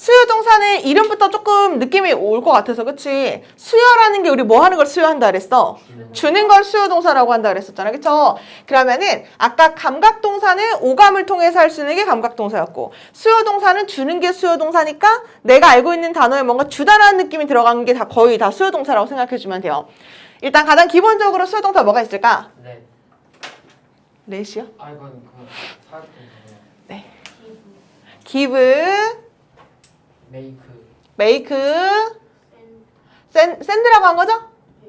수요 동사는 이름부터 조금 느낌이 올 것 같아서 그치? 수요라는 게 우리 뭐 하는 걸 수요한다 그랬어? 주는 걸 수요 동사라고 한다 그랬었잖아. 그쵸? 그러면은 아까 감각 동사는 오감을 통해서 할 수 있는 게 감각 동사였고 수요 동사는 주는 게 수요 동사니까 내가 알고 있는 단어에 뭔가 주다라는 느낌이 들어간 게 다 거의 다 수요 동사라고 생각해 주면 돼요. 일단 가장 기본적으로 수요 동사 뭐가 있을까? 네. 렛이요? 아 이건 그 사각형 단어. give, 메이크. make, send, send라고 한 거죠?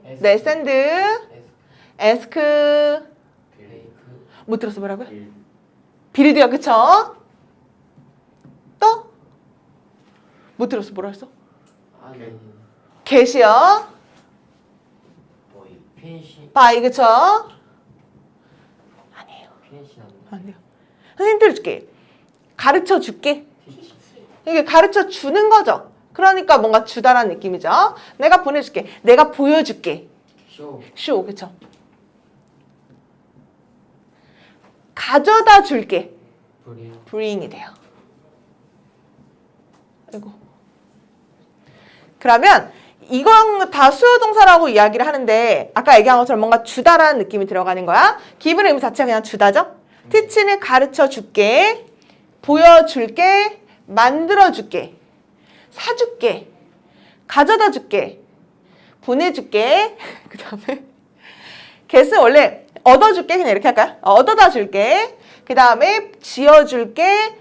에스. 네, send, 에스. ask, 메이크. 못 들었어 뭐라고요? 빌드요, 그쵸? 또? 못 들었어 뭐라 했어? 아니. get이요, 펜시. by, 그쵸? 아니에요, 펜시 나. 안 돼요. 선생님 들어줄게. 가르쳐 줄게. 이게 가르쳐 주는 거죠. 그러니까 뭔가 주다라는 느낌이죠. 내가 보내줄게. 내가 보여줄게. 쇼. 쇼, 그쵸? 가져다 줄게. 브리오. bring이 돼요. 아이고. 그러면 이건 다 수요 동사라고 이야기를 하는데 아까 얘기한 것처럼 뭔가 주다라는 느낌이 들어가는 거야. 기분의 의미 자체가 그냥 주다죠. 티치는 가르쳐 줄게, 보여줄게, 만들어 줄게, 사줄게, 가져다 줄게, 보내줄게. 그 다음에 get은 원래 얻어줄게 그냥 이렇게 할까요? 어, 얻어다 줄게. 그 다음에 지어줄게.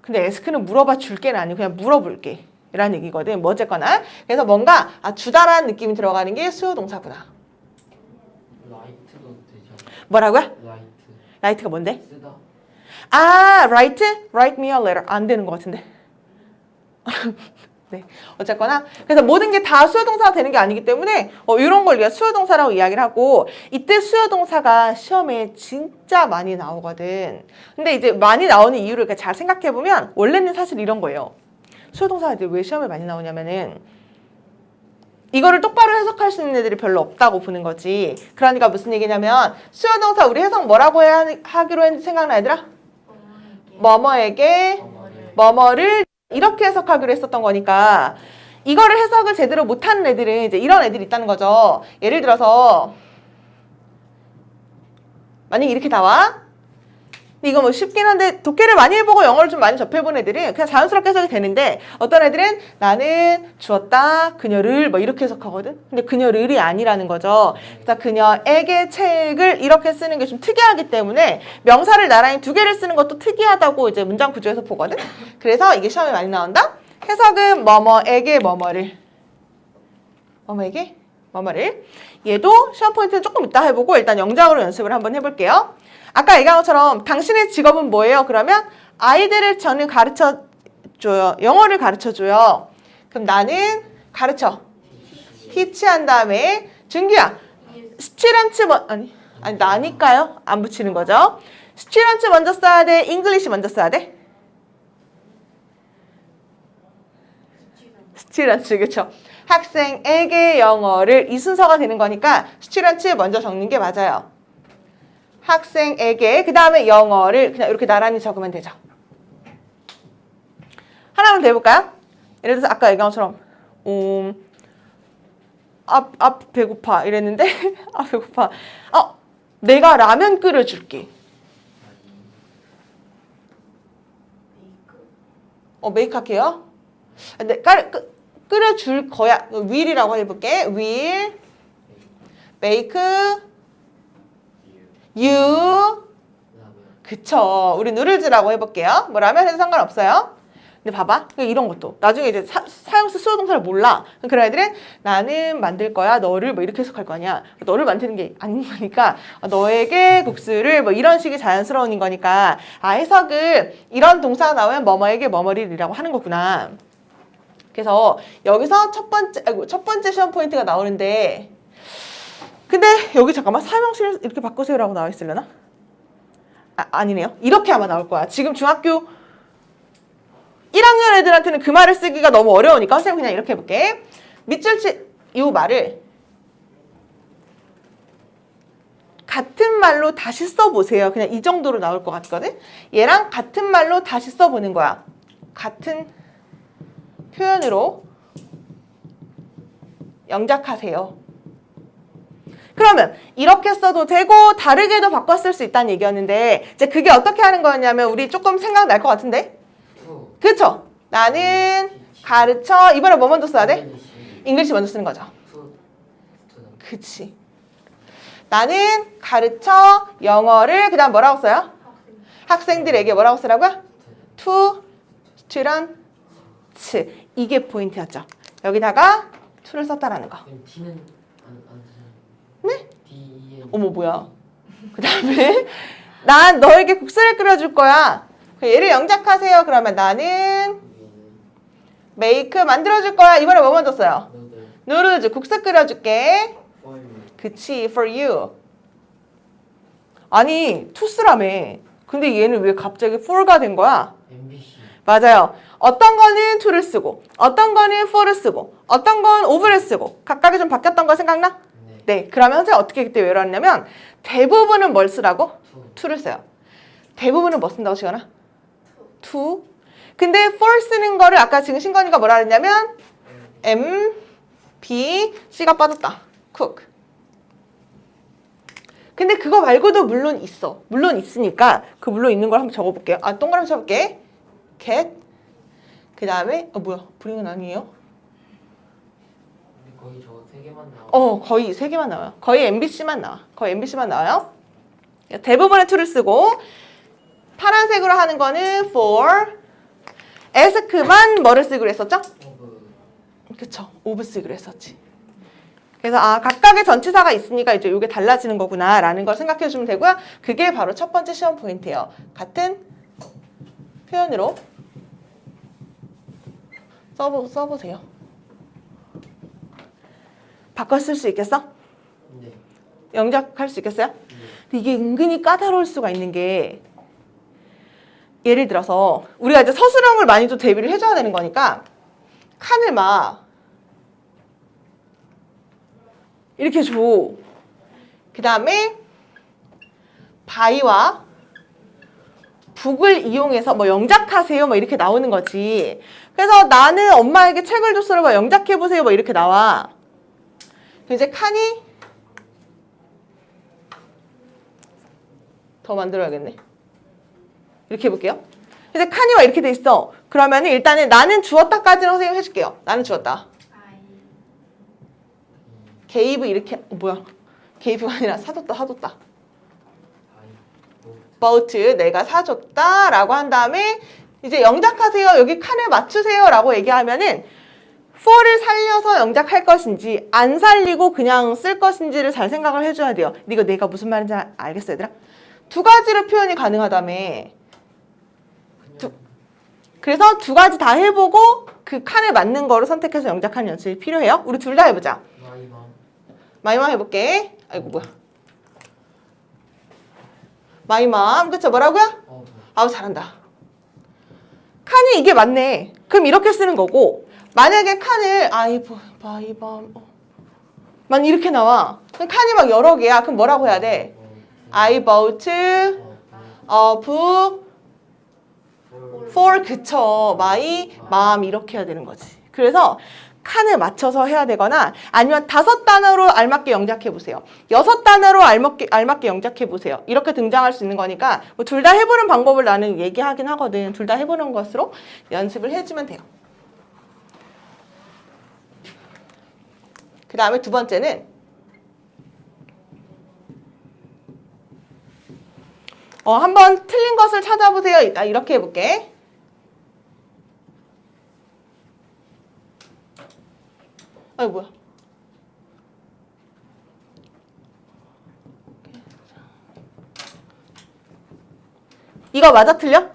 근데 에스크는 물어봐 줄게는 아니고 그냥 물어볼게. 라는 얘기거든. 뭐 어쨌거나. 그래서 뭔가 아, 주다라는 느낌이 들어가는 게 수요 동사구나. 라이트도 되죠. 뭐라고요? 라이트. 라이트가 뭔데? 쓰다. 아, write? write me a letter. 안 되는 것 같은데. 네. 어쨌거나. 그래서 모든 게 다 수요동사가 되는 게 아니기 때문에, 어, 이런 걸 우리가 수요동사라고 이야기를 하고, 이때 수요동사가 시험에 진짜 많이 나오거든. 근데 이제 많이 나오는 이유를 잘 생각해 보면, 원래는 사실 이런 거예요. 수요동사가 이제 왜 시험에 많이 나오냐면은, 이거를 똑바로 해석할 수 있는 애들이 별로 없다고 보는 거지. 그러니까 무슨 얘기냐면, 수요동사 우리 해석 뭐라고 해야 하기로 했는지 생각나, 얘들아? 뭐뭐에게 뭐뭐를 이렇게 해석하기로 했었던 거니까 이거를 해석을 제대로 못하는 애들은 이제 이런 애들이 있다는 거죠. 예를 들어서 만약에 이렇게 나와. 이거 뭐 쉽긴 한데 독해를 많이 해보고 영어를 좀 많이 접해본 애들은 그냥 자연스럽게 해석이 되는데 어떤 애들은 나는 주었다 그녀를 뭐 이렇게 해석하거든. 근데 그녀를이 아니라는 거죠. 그래서 그녀에게 책을 이렇게 쓰는 게 좀 특이하기 때문에 명사를 나란히 두 개를 쓰는 것도 특이하다고 이제 문장 구조에서 보거든. 그래서 이게 시험에 많이 나온다. 해석은 뭐뭐에게 뭐뭐를 뭐뭐에게 뭐뭐를 얘도 시험 포인트는 조금 이따 해보고 일단 영작으로 연습을 한번 해볼게요. 아까 얘기한 것처럼 당신의 직업은 뭐예요? 그러면 아이들을 저는 가르쳐 줘요. 영어를 가르쳐 줘요. 그럼 나는 가르쳐. 티치한 다음에 준규야 스튜런츠 먼 아니 아니 나니까요 안 붙이는 거죠. 스튜런츠 먼저 써야 돼. 잉글리시 먼저 써야 돼. 스튜런츠 그쵸? 학생에게 영어를 이 순서가 되는 거니까 스튜런츠 먼저 적는 게 맞아요. 학생에게 그 다음에 영어를 그냥 이렇게 나란히 적으면 되죠. 하나만 더 해볼까요? 예를 들어서 아까 얘기한 것처럼 음, 앞, 앞 배고파 이랬는데 아 배고파. 어 내가 라면 끓여줄게. 어 메이크 할게요? 네, 끓, 끓, 끓여줄 거야. will이라고 해볼게. will make you 그쵸. 우리 누를즈라고 해볼게요. 뭐 라면 해도 상관없어요. 근데 봐봐. 그러니까 이런 것도. 나중에 이제 사, 사용수 수요동사를 몰라. 그럼 그런 애들은 나는 만들 거야. 너를 뭐 이렇게 해석할 거 아니야. 너를 만드는 게 아닌 거니까 아, 너에게 국수를 뭐 이런 식이 자연스러운 거니까 아 해석을 이런 동사가 나오면 뭐뭐에게 뭐뭐리라고 하는 거구나. 그래서 여기서 첫 번째 아이고, 첫 번째 시험 포인트가 나오는데 근데 여기 잠깐만 사명실 이렇게 바꾸세요라고 나와 있으려나? 아, 아니네요. 이렇게 아마 나올 거야. 지금 중학교 1학년 애들한테는 그 말을 쓰기가 너무 어려우니까 선생님 그냥 이렇게 해볼게. 밑줄 치, 이 말을 같은 말로 다시 써보세요. 그냥 이 정도로 나올 것 같거든? 얘랑 같은 말로 다시 써보는 거야. 같은 표현으로 영작하세요. 그러면 이렇게 써도 되고 다르게도 바꿔 쓸 수 있다는 얘기였는데 이제 그게 어떻게 하는 거였냐면 우리 조금 생각날 것 같은데 투. 그쵸? 나는 가르쳐 이번에 뭐 먼저 써야 돼? 잉글리시 먼저 쓰는 거죠. 그치. 나는 가르쳐 영어를 그 다음 뭐라고 써요? 학생들에게 뭐라고 쓰라고요? to students 이게 포인트였죠. 여기다가 to를 썼다라는 거. 그럼 T는 안안 네? D E N. 어머 뭐야? 그 다음에 난 너에게 국수를 끓여줄 거야. 그 얘를 영작하세요. 그러면 나는 make 만들어줄 거야. 이번에 뭐 먼저 써요? 누르즈 국수 끓여줄게. 그치 for you. 아니 투스라며. 근데 얘는 왜 갑자기 for가 된 거야? MBC. 맞아요. 어떤 거는 to를 쓰고, 어떤 거는 for를 쓰고, 어떤 건 over를 쓰고, 각각이 좀 바뀌었던 거 생각나? 네. 네. 그러면 선생님 어떻게 그때 외웠냐면 대부분은 뭘 쓰라고? 투. to를 써요. 대부분은 뭐 쓴다고 시거나? to. 근데 for 쓰는 거를 아까 지금 신건이가 뭐라 그랬냐면 M, B, C가 빠졌다. cook. 근데 그거 말고도 물론 있어. 물론 있으니까 그 물론 있는 걸 한번 적어볼게요. 아 동그라미 쳐볼게. cat. 그 다음에 어 뭐야 브링은 아니에요? 거의 저 세 개만 나와. 어 거의 세 개만 나와요. 거의 MBC만 나와. 거의 MBC만 나와요. 대부분의 to를 쓰고 파란색으로 하는 거는 for. ask만 뭐를 쓰기로 했었죠? 그쵸. 오브 쓰기로 했었지. 그래서 아 각각의 전치사가 있으니까 이제 이게 달라지는 거구나라는 걸 생각해 주면 되고요. 그게 바로 첫 번째 시험 포인트예요. 같은 표현으로 써보, 써보세요. 바꿔 쓸 수 있겠어? 네. 영작할 수 있겠어요? 네. 이게 은근히 까다로울 수가 있는 게 예를 들어서 우리가 이제 서술형을 많이 좀 대비를 해줘야 되는 거니까 칸을 막 이렇게 줘. 그 다음에 바이와 북을 이용해서 뭐 영작하세요 뭐 이렇게 나오는 거지. 그래서 나는 엄마에게 책을 줬어요 뭐 영작해 보세요 뭐 이렇게 나와. 이제 칸이 더 만들어야겠네. 이렇게 해볼게요. 이제 칸이 와 이렇게 돼 있어. 그러면 일단은 나는 주었다까지는 선생님 해줄게요. 나는 주었다. 게이브 이렇게 어, 뭐야? 게이브가 아니라 사줬다 사줬다. 보트 내가 사줬다라고 한 다음에 이제 영작하세요. 여기 칸을 맞추세요라고 얘기하면은 for를 살려서 영작할 것인지 안 살리고 그냥 쓸 것인지를 잘 생각을 해줘야 돼요. 이거 내가 무슨 말인지 알- 알겠어 얘들아? 두 가지로 표현이 가능하다며. 두- 그래서 두 가지 다 해보고 그 칸에 맞는 거를 선택해서 영작하는 연습이 필요해요. 우리 둘 다 해보자. 마이맘. 마이맘 해볼게. 아이고 뭐야. 마이맘 그쵸 뭐라고요? 어. 저. 아우 잘한다. 칸이 이게 맞네. 그럼 이렇게 쓰는 거고 만약에 칸을 아이보 바이밤 어. 만 이렇게 나와. 그럼 칸이 막 여러 개야. 그럼 뭐라고 해야 돼? 어. I bought 어. a book for 그쵸. my mom 이렇게 해야 되는 거지. 그래서 칸을 맞춰서 해야 되거나 아니면 다섯 단어로 알맞게 영작해 보세요. 여섯 단어로 알맞게, 알맞게 영작해 보세요. 이렇게 등장할 수 있는 거니까 뭐 둘 다 해보는 방법을 나는 얘기하긴 하거든. 둘 다 해보는 것으로 연습을 해주면 돼요. 그 다음에 두 번째는 어, 한번 틀린 것을 찾아보세요. 나 이렇게 해볼게. 아이 뭐야? 이거 맞아 틀려?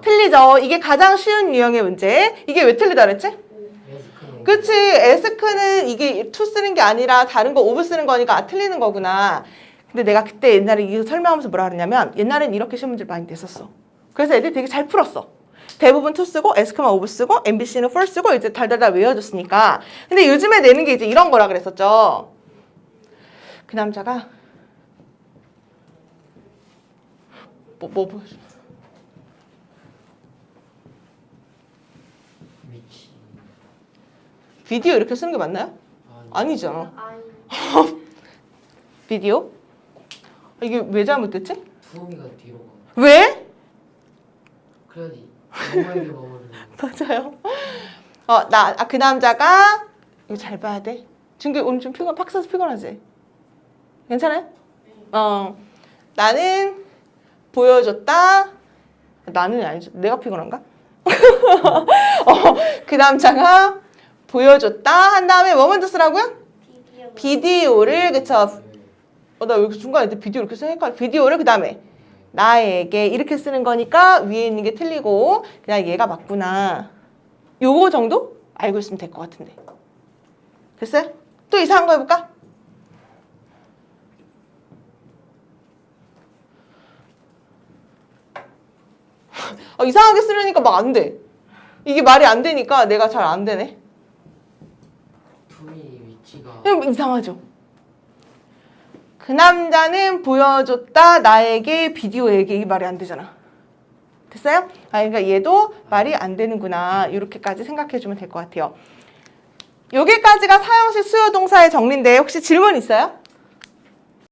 틀리죠. 이게 가장 쉬운 유형의 문제. 이게 왜 틀리다 그랬지? 그치. 에스크는 이게 투 쓰는 게 아니라 다른 거 오브 쓰는 거니까 아, 틀리는 거구나. 근데 내가 그때 옛날에 이거 설명하면서 뭐라 그러냐면 옛날엔 이렇게 시험 문제를 많이 냈었어. 그래서 애들이 되게 잘 풀었어. 대부분 투 쓰고 에스크만 오브 쓰고 MBC는 폴 쓰고 이제 달달달 외워줬으니까. 근데 요즘에 내는 게 이제 이런 거라 그랬었죠. 그 남자가 뭐, 뭐 보여줘? 위치. 비디오 이렇게 쓰는 게 맞나요? 아니. 아니잖아. 아니. 비디오? 이게 왜 잘못됐지? 두음이가 뒤로 가. 왜? 그래야지. 엄마에게. 맞아요. 어, 나, 아, 그 남자가, 이거 잘 봐야 돼. 지금 오늘 좀 피곤, 팍사서 피곤하지? 괜찮아요? 어, 나는 보여줬다. 나는 아니죠. 내가 피곤한가? 어, 그 남자가 보여줬다. 한 다음에 뭐 먼저 쓰라고요? 비디오. 비디오를, 그쵸. 어, 나왜 이렇게 중간에 비디오 이렇게 쓰니까 비디오를 그 다음에 나에게 이렇게 쓰는 거니까 위에 있는 게 틀리고 그냥 얘가 맞구나. 요거 정도 알고 있으면 될 것 같은데. 됐어요? 또 이상한 거 해볼까? 어, 이상하게 쓰려니까 막 안 돼. 이게 말이 안 되니까 내가 잘 안 되네. 두음이 위치가. 그럼 이상하죠? 그 남자는 보여줬다 나에게 비디오 에게 이 말이 안 되잖아. 됐어요? 아 그러니까 얘도 말이 안 되는구나 이렇게까지 생각해 주면 될 것 같아요. 여기까지가 사형식 수요 동사의 정리인데 혹시 질문 있어요?